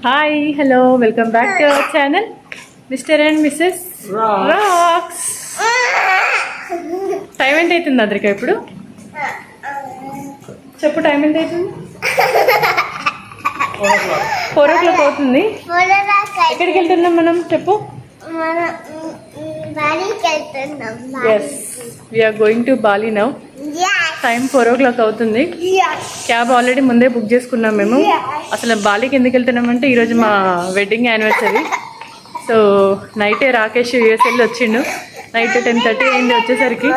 Hi hello welcome back to our channel Mr and Mrs Rocks time ఎంత అవుతుంది అద్రిక ఇప్పుడు? చెప్పు టైం ఎంత అవుతుంది ఫోర్ ఓ క్లాక్ అవుతుంది. ఎక్కడికి వెళ్తున్నాం మనం? చెప్పు. మనం బాడీకి వెళ్తున్నాం yes we are going to Bali now time four o'clock అవుతుంది. క్యాబ్ ఆల్రెడీ ముందే బుక్ చేసుకున్నాం మేము. అసలు బాలీకి ఎందుకు వెళ్తున్నామంటే ఈరోజు మా వెడ్డింగ్ యానివర్సరీ. సో నైటే రాకేష్ యూఎస్ఎల్ వచ్చిండు. నైట్ టెన్ థర్టీ అయింది వచ్చేసరికి.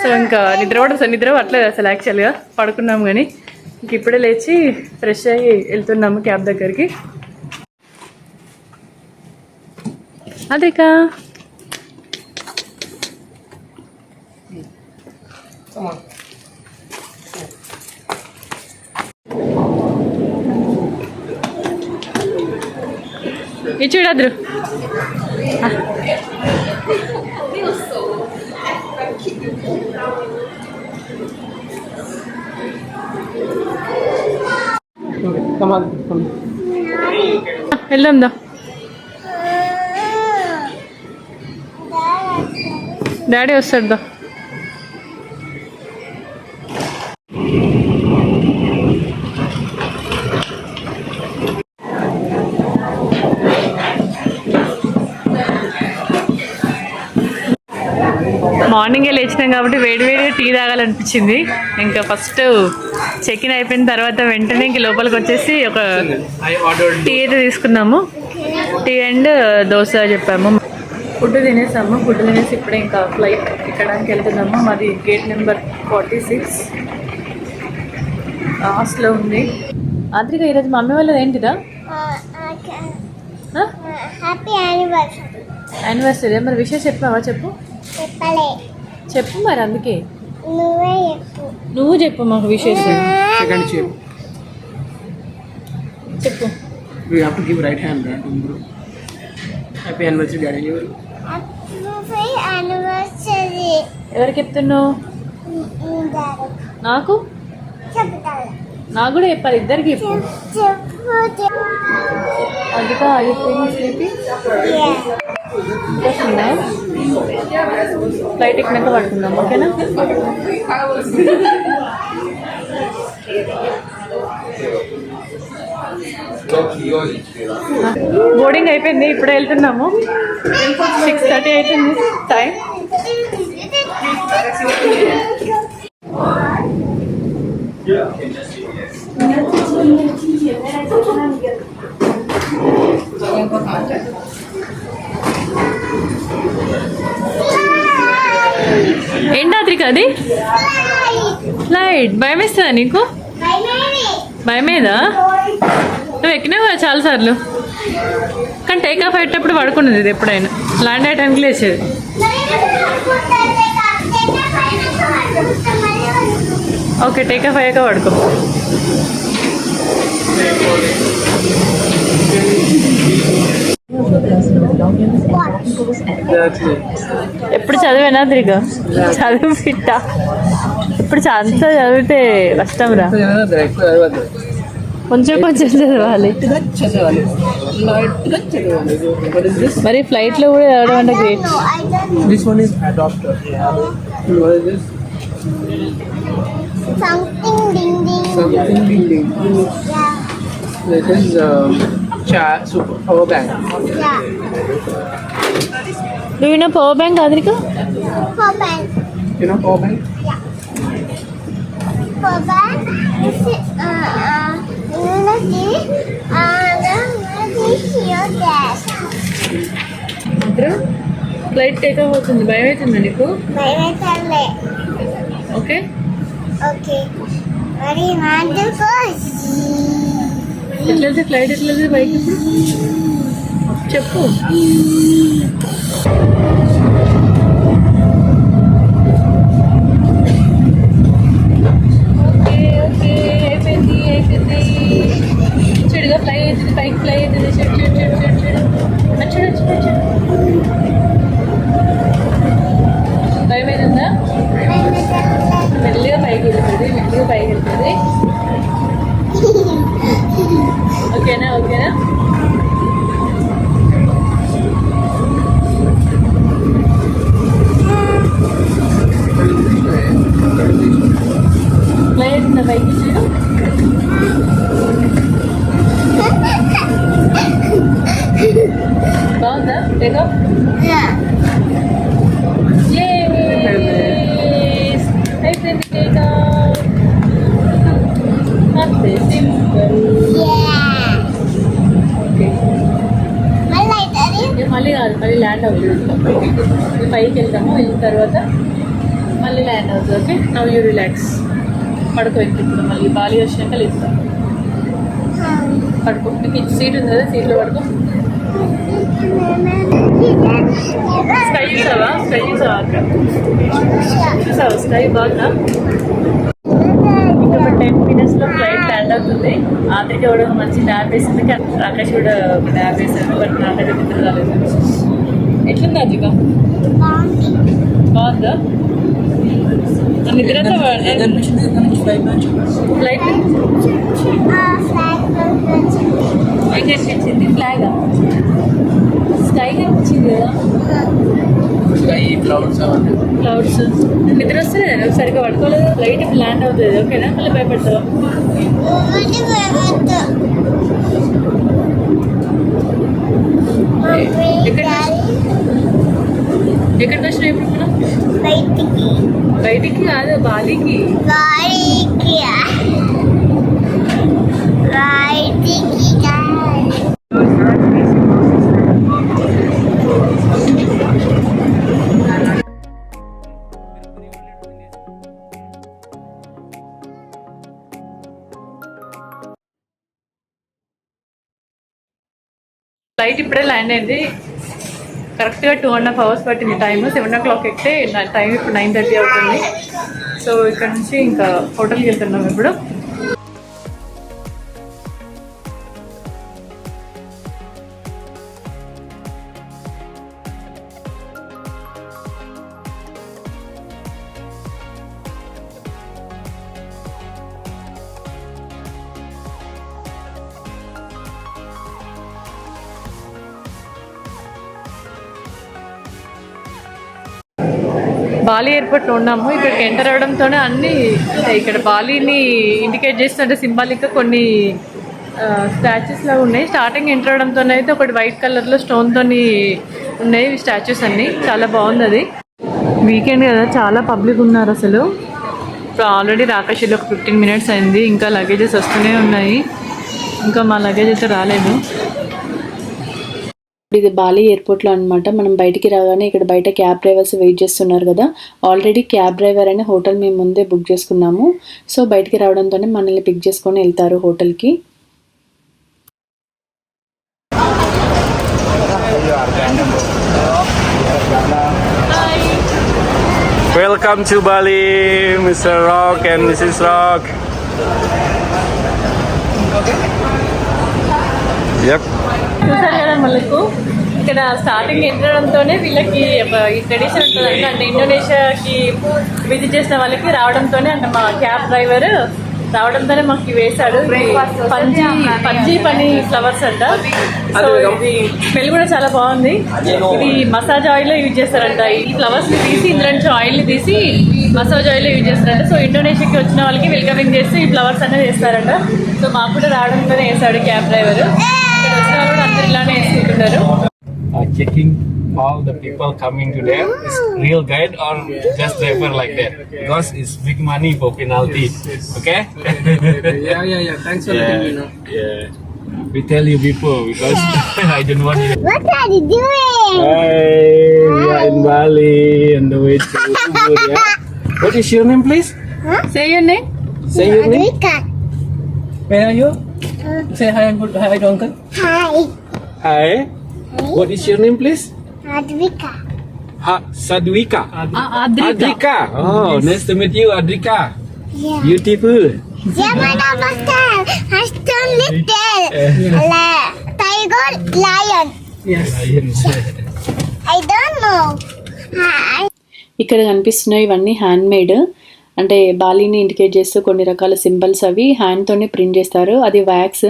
సో ఇంకా నిద్ర కూడా అసలు నిద్ర పట్టలేదు అసలు యాక్చువల్గా పడుకున్నాం కానీ. ఇంక ఇప్పుడే లేచి ఫ్రెష్ అయ్యి వెళ్తున్నాము క్యాబ్ దగ్గరికి. అదేకా. ನೀರಾದ್ರು ಎಲ್ಲೊಂದು ಡ್ಯಾಡಿ ಹೊಸಡ್ದು మార్నింగే లేచినాం కాబట్టి వేడి వేడిగా టీ తాగాలనిపించింది. ఇంకా ఫస్ట్ చెక్ ఇన్ అయిపోయిన తర్వాత వెంటనే ఇంక లోపలికి వచ్చేసి ఒక టీ అయితే తీసుకున్నాము. టీ అండ్ దోశ చెప్పాము. ఫుడ్ తినేసాము. ఫుడ్ తినేసి ఇప్పుడే ఇంకా ఫ్లైట్ ఎక్కడానికి వెళ్తున్నాము. మాది గేట్ నెంబర్ ఫార్టీ సిక్స్ లాస్ట్లో ఉంది. ఆద్రిక ఈరోజు మమ్మీ వాళ్ళది ఏంటిదా? హ్యాపీ యానివర్సరీ యానివర్సరీ మరి విషయం చెప్పావా? చెప్పు. చెప్పలే. చెప్పు మరి అందుకే. నువ్వు చెప్పు. మాకు విశేషం. సెకండ్ చెప్పు. చెప్పు. We right hand happy anniversary daddy ఎవరు చెప్తున్నావు? నాకు? నాకు కూడా చెప్పాలి ఇద్దరికి చెప్పు. చెప్పు చెప్పు అందుక స్లీపీ ఫ్లైట్ ఎక్కినాక పడుకుందాం ఓకేనా? బోర్డింగ్ అయిపోయింది ఇప్పుడే వెళ్తున్నాము. సిక్స్ థర్టీ అయిపోయింది టైం ఏంటాద్రిక అది? లైట్ భయం వేస్తుందా నీకు? భయమేదా? నువ్వు ఎక్కినావు కదా చాలాసార్లు. కానీ టేక్ ఆఫ్ అయ్యేటప్పుడు పడుకున్నది ఇది ఎప్పుడైనా. ల్యాండ్ అయ్యే టైంకి లేచేది. ఓకే టేక్ ఆఫ్ అయ్యాక పడుకో. ఎప్పుడు చదివేనా తిరిగ? చదువు పిట్ట ఇప్పుడు అంత చదివితే కష్టం రా. కొంచెం కొంచెం చదవాలి. మరి ఫ్లైట్లో కూడా చదవడం అంటే great This one is adopter. What is this? Something ding ding Something building. This is um, cha super power bank. Yeah నువ్వు విన్న power bank Adrika Coban. You know power bank? Coban is uh uh unity uh the here that. Flight take off అవుతుంది భయం అవుతుందా నీకు భయపెట్టాలే okay okay మరి నాందుకు ఎట్లా వెళ్తే flight ఎట్లా వెళ్తే బైక్ ఇప్పుడు చెప్పు. ఓకే ఓకే అయిపోయింది అయిపోయింది చెడుగా ఫ్లై అవుతుంది పైకి ఫ్లై అవుతుంది అది మళ్ళీ కాదు మళ్ళీ ల్యాండ్ అవుతుంది పైకి వెళ్తాము వెళ్ళిన తర్వాత మళ్ళీ ల్యాండ్ అవుతుంది ఓకే నవ్ యూ రిలాక్స్ పడుకో ఇప్పుడు మళ్ళీ బాలి వచ్చినాక లేస్తాం పడుకో. నీకు సీట్ ఉంది కదా సీట్లో పడుకో. స్కై చూసావా? స్కై చూసావా చూసావా? స్కై బాగుందా? టెన్ మినిట్స్లో ఫ్లైట్ ల్యాండ్ అవుతుంది. ఆద్రిక కూడా మంచి న్యాప్ వేసింది. కానీ రాకేష్ కూడా న్యాప్ వేసాను బట్ నాకైతే నిద్ర రాలేదు. ఎట్లుంది ఆద్రిక బాగుందా? నిద్ర ఫ్లైట్ ఫ్లాగా స్కై కనిపించింది కదా. clouds అవన్నీ. క్లౌడ్స్. నిద్ర వస్తుంది నేను సరిగ్గా పడుకోలేదు. లైట్ ల్యాండ్ అవుతుంది. ఓకేనా? మళ్ళీ భయపడతావా? ఎక్కడికి వచ్చినా ఇప్పుడు? మనం బయటికి. బయటికి కాదు బాలీకి గాలికి ఫ్లైట్ ఇప్పుడే ల్యాండ్ అయింది. కరెక్ట్గా టూ అండ్ హాఫ్ అవర్స్ పట్టింది టైం సెవెన్ ఓ క్లాక్ ఎక్కితే టైం ఇప్పుడు నైన్ థర్టీ అవుతుంది. సో ఇక్కడ నుంచి ఇంకా హోటల్కి వెళ్తున్నాం ఇప్పుడు. బాలి ఎయిర్పోర్ట్లో ఉన్నాము. ఇక్కడికి ఎంటర్ అవడంతోనే అన్ని ఇక్కడ బాలీని ఇండికేట్ చేస్తుంటే సింబాలిక్గా కొన్ని స్టాచ్యూస్ లాగా ఉన్నాయి. స్టార్టింగ్ ఎంటర్ అవడంతోనే అయితే ఒకటి వైట్ కలర్లో స్టోన్తోని ఉన్నాయి స్టాచ్యూస్ అన్ని. చాలా బాగుంది అది. వీకెండ్ కదా చాలా పబ్లిక్ ఉన్నారు అసలు. ఇప్పుడు ఆల్రెడీ రాకాశీలో ఒక ఫిఫ్టీన్ మినిట్స్ అయింది. ఇంకా లగేజెస్ వస్తూనే ఉన్నాయి. ఇంకా మా లగేజ్ అయితే రాలేదు. ఇది బాలి ఎయిర్పోర్ట్లో అనమాట మనం బయటికి రాగానే ఇక్కడ బయట క్యాబ్ డ్రైవర్స్ వెయిట్ చేస్తున్నారు కదా ఆల్రెడీ క్యాబ్ డ్రైవర్ అనే హోటల్ మేము ముందే బుక్ చేసుకున్నాము సో బయటికి రావడంతోనే మనల్ని పిక్ చేసుకొని వెళ్తారు హోటల్కి welcome to Bali Mr Rock and Mrs. Rock Yep. చూసారు కదా మనకు ఇక్కడ స్టార్టింగ్ ఎంటడంతోనే వీళ్ళకి ఈ ట్రెడిషన్ ఉంటుంది అంటే ఇండోనేషియాకి విజిట్ చేసిన వాళ్ళకి రావడంతోనే అంటే మా క్యాబ్ డ్రైవర్ రావడంతోనే మాకు వేశాడు. పంజీ పంజీ పని ఫ్లవర్స్ అంట. సో ఇది స్మెల్ కూడా చాలా బాగుంది. ఇది మసాజ్ ఆయిల్ యూజ్ చేస్తారంట. ఈ ఫ్లవర్స్ని తీసి ఇందులో నుంచి ఆయిల్ని తీసి మసాజ్ ఆయిల్ యూజ్ చేస్తారంట. సో ఇండోనేషియాకి వచ్చిన వాళ్ళకి వెల్కమింగ్ చేసి ఈ ఫ్లవర్స్ అనేది వేస్తారంట. సో మాకు కూడా రావడంతోనే వేశాడు cab driver Uh, checking all the people coming to there is real guide or just driver like that because it's big money for penalty. Okay? yeah, yeah, yeah. Thanks for yeah, letting me know. Yeah. We tell you before because I don't want you. What are you doing? Hi, we are in Bali on the way to Ubud. Yeah? What is your name, please? Huh? Say your name. Say your name. Where are you? Uh. Say hi, hi to uncle. Hi. Hi. What is your name, please? Advika. Ha, Sadwika. Adrika. Adrika. Oh, nice to meet you, Adrika. Yeah. Beautiful. Yeah, my namaskar. Hashtag little. La- Tiger, lion. Yes. I don't know. Hi. ఇక్కడ కనిపిస్తున్నాయి ఇవన్నీ hand made అంటే బాలీని indicate చేస్తూ కొన్ని రకాల symbols అవి హ్యాండ్తోనే print చేస్తారు. అది వ్యాక్స్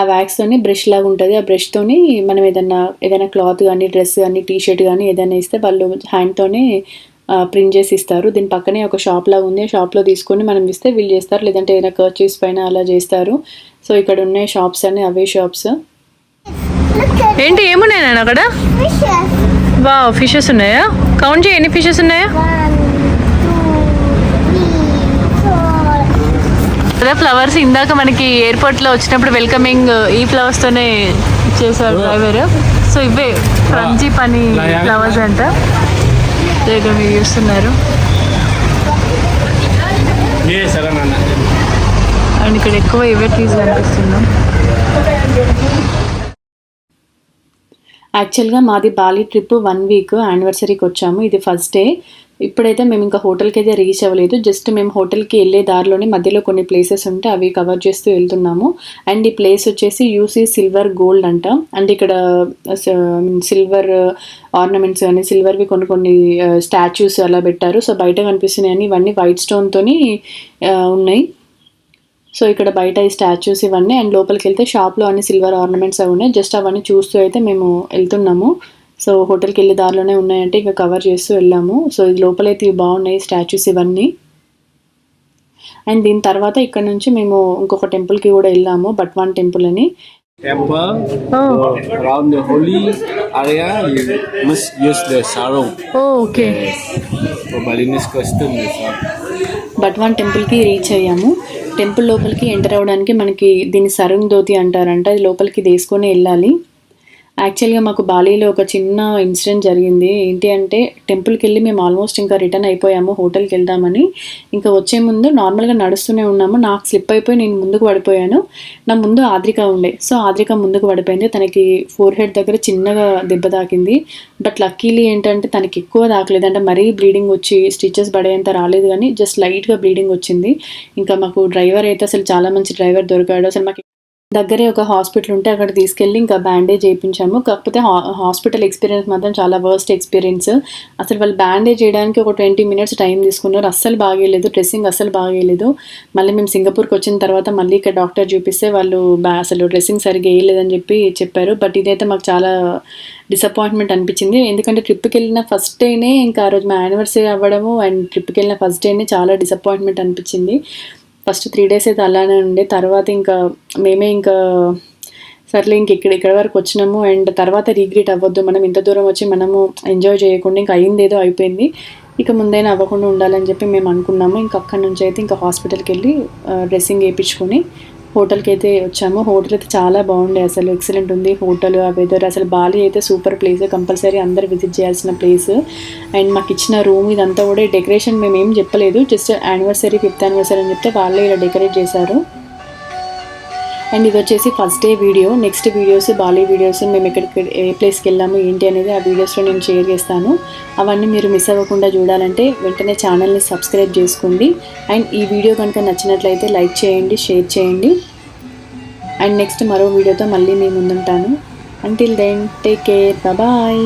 ఆ వ్యాక్స్తోని బ్రష్ లాగా ఉంటుంది. ఆ బ్రష్తోని మనం ఏదైనా ఏదైనా క్లాత్ కానీ డ్రెస్ కానీ టీ షర్ట్ కానీ ఏదైనా ఇస్తే వాళ్ళు హ్యాండ్తోనే ప్రింట్ చేసి ఇస్తారు. దీని పక్కనే ఒక షాప్ లాగా ఉంది. ఆ షాప్లో తీసుకొని మనం ఇస్తే వీళ్ళు చేస్తారు. లేదంటే ఏదైనా కర్చీస్ పైన అలా చేస్తారు. సో ఇక్కడ ఉన్నాయి షాప్స్ అన్ని అవే షాప్స్ ఏంటి ఏమున్నాయి అక్కడ. వా ఫిషెస్ ఉన్నాయా? కౌంట్ చేయి ఎన్ని ఫిషెస్ ఉన్నాయా? అదే ఫ్లవర్స్ ఇందాక మనకి ఎయిర్పోర్ట్లో వచ్చినప్పుడు వెల్కమింగ్ ఈ ఫ్లవర్స్ తోనే ఇచ్చేసారు డ్రైవర్. సో ఇవే ఫ్రంజీ పని ఫ్లవర్స్ అంట. ఇక్కడ మీరు చూస్తున్నారు. అండ్ ఇక్కడ ఎక్కువ ఇవే ట్రీస్ కనిపిస్తున్నాం యాక్చువల్గా మాది బాలి ట్రిప్ వన్ వీక్ యానివర్సరీకి వచ్చాము. ఇది ఫస్ట్ డే ఇప్పుడైతే మేము ఇంకా హోటల్కి అయితే రీచ్ అవ్వలేదు. జస్ట్ మేము హోటల్కి వెళ్ళే దారిలోనే మధ్యలో కొన్ని ప్లేసెస్ ఉంటే అవి కవర్ చేస్తూ వెళ్తున్నాము. అండ్ ఈ ప్లేస్ వచ్చేసి యూసీ సిల్వర్ గోల్డ్ అంట. అండ్ ఇక్కడ uh, సిల్వర్ ఆర్నమెంట్స్ uh, కానీ సిల్వర్వి కొన్ని కొన్ని uh, స్టాచ్యూస్ అలా పెట్టారు. సో బయట కనిపిస్తున్నాయని ఇవన్నీ వైట్ స్టోన్తోని ఉన్నాయి. సో ఇక్కడ బయట ఈ స్టాచ్యూస్ ఇవన్నీ. అండ్ లోపలికి వెళ్తే షాప్లో అన్ని సిల్వర్ ఆర్నమెంట్స్ అవి ఉన్నాయి. జస్ట్ అవన్నీ చూస్తూ అయితే మేము వెళ్తున్నాము. సో హోటల్కి వెళ్ళే దారిలోనే ఉన్నాయంటే ఇంకా కవర్ చేస్తూ వెళ్ళాము. సో ఇది లోపలైతే ఇవి బాగున్నాయి స్టాచ్యూస్ ఇవన్నీ. అండ్ దీని తర్వాత ఇక్కడ నుంచి మేము ఇంకొక టెంపుల్కి కూడా వెళ్ళాము బట్వాన్ టెంపుల్ అని. Temple around the holy area, you must use the sarong. Okay for Balinese costume. That's all. Batuan టెంపుల్కి రీచ్ అయ్యాము. టెంపుల్ లోపలికి ఎంటర్ అవ్వడానికి మనకి దీన్ని సరుంగ్ ధోతి అంటారంట. అది లోపలికి తీసుకొని వెళ్ళాలి. యాక్చువల్గా మాకు బాలీలో ఒక చిన్న ఇన్సిడెంట్ జరిగింది. ఏంటి అంటే టెంపుల్కి వెళ్ళి మేము ఆల్మోస్ట్ ఇంకా రిటర్న్ అయిపోయాము. హోటల్కి వెళ్దామని ఇంకా వచ్చే ముందు నార్మల్గా నడుస్తూనే ఉన్నాము. నాకు స్లిప్ అయిపోయి నేను ముందుకు పడిపోయాను. నా ముందు ఆద్రిక ఉండే. సో ఆద్రిక ముందుకు పడిపోయింది. తనకి ఫోర్ హెడ్ దగ్గర చిన్నగా దెబ్బ తాకింది. బట్ లక్కీలీ ఏంటంటే తనకి ఎక్కువ తాకలేదు. అంటే మరీ బ్లీడింగ్ వచ్చి స్టిచెస్ పడేంత రాలేదు కానీ జస్ట్ లైట్గా బ్లీడింగ్ వచ్చింది. ఇంకా మాకు డ్రైవర్ అయితే అసలు చాలా మంచి డ్రైవర్ దొరికాడు. అసలు మాకు దగ్గరే ఒక హాస్పిటల్ ఉంటే అక్కడ తీసుకెళ్ళి ఇంకా బ్యాండేజ్ చేయించాము కాకపోతే హా- హాస్పిటల్ ఎక్స్పీరియన్స్ మాత్రం చాలా వర్స్ట్ ఎక్స్పీరియన్స్. అసలు వాళ్ళు బ్యాండేజ్ చేయడానికి ఒక ట్వంటీ మినిట్స్ టైం తీసుకున్నారు. అస్సలు బాగేయలేదు. డ్రెస్సింగ్ అస్సలు బాగేయలేదు. మళ్ళీ మేము సింగపూర్కి వచ్చిన తర్వాత మళ్ళీ ఇక్కడ డాక్టర్ చూపిస్తే వాళ్ళు అసలు డ్రెస్సింగ్ సరిగ్గా వేయలేదని చెప్పి చెప్పారు. బట్ ఇదైతే మాకు చాలా డిసప్పాయింట్మెంట్ అనిపించింది. ఎందుకంటే ట్రిప్కి వెళ్ళిన ఫస్ట్ డేనే ఇంకా ఆ రోజు మా యానివర్సరీ అవ్వడము అండ్ ట్రిప్కి వెళ్ళిన ఫస్ట్ డేనే చాలా డిసప్పాయింట్మెంట్ అనిపించింది. ఫస్ట్ త్రీ డేస్ అయితే అలానే ఉండే. తర్వాత ఇంకా మేమే ఇంకా సర్లే ఇంక ఇక్కడ ఇక్కడ వరకు వచ్చినాము. అండ్ తర్వాత రీగ్రెట్ అవ్వద్దు. మనం ఇంత దూరం వచ్చి మనము ఎంజాయ్ చేయకుండా ఇంకా అయింది ఏదో అయిపోయింది. ఇక ముందైనా అవ్వకుండా ఉండాలని చెప్పి మేము అనుకున్నాము. ఇంకా అక్కడి నుంచి అయితే ఇంకా హాస్పిటల్కి వెళ్ళి డ్రెస్సింగ్ వేయించుకొని హోటల్కి అయితే వచ్చాము. హోటల్ అయితే చాలా బాగుండే అసలు. ఎక్సలెంట్ ఉంది. హోటల్ ఆ వెదర్ అసలు బాలి అయితే సూపర్ ప్లేస్ కంపల్సరీ అందరు విజిట్ చేయాల్సిన ప్లేస్ అండ్ మాకు ఇచ్చిన రూమ్ ఇదంతా కూడా డెకరేషన్ మేము ఏం చెప్పలేదు. జస్ట్ యానివర్సరీ ఫిఫ్త్ యానివర్సరీ అని చెప్తే వాళ్ళే ఇలా డెకరేట్ చేశారు. అండ్ ఇది వచ్చేసి first day video next videos Bali videos మేము ఎక్కడికి ఏ ప్లేస్కి వెళ్ళాము ఏంటి అనేది ఆ వీడియోస్లో నేను షేర్ చేస్తాను. అవన్నీ మీరు మిస్ అవ్వకుండా చూడాలంటే వెంటనే ఛానల్ని సబ్స్క్రైబ్ చేసుకోండి. అండ్ ఈ వీడియో కనుక నచ్చినట్లయితే లైక్ చేయండి షేర్ చేయండి. అండ్ నెక్స్ట్ మరో వీడియోతో మళ్ళీ మీ ముందుంటాను. Until then take care bye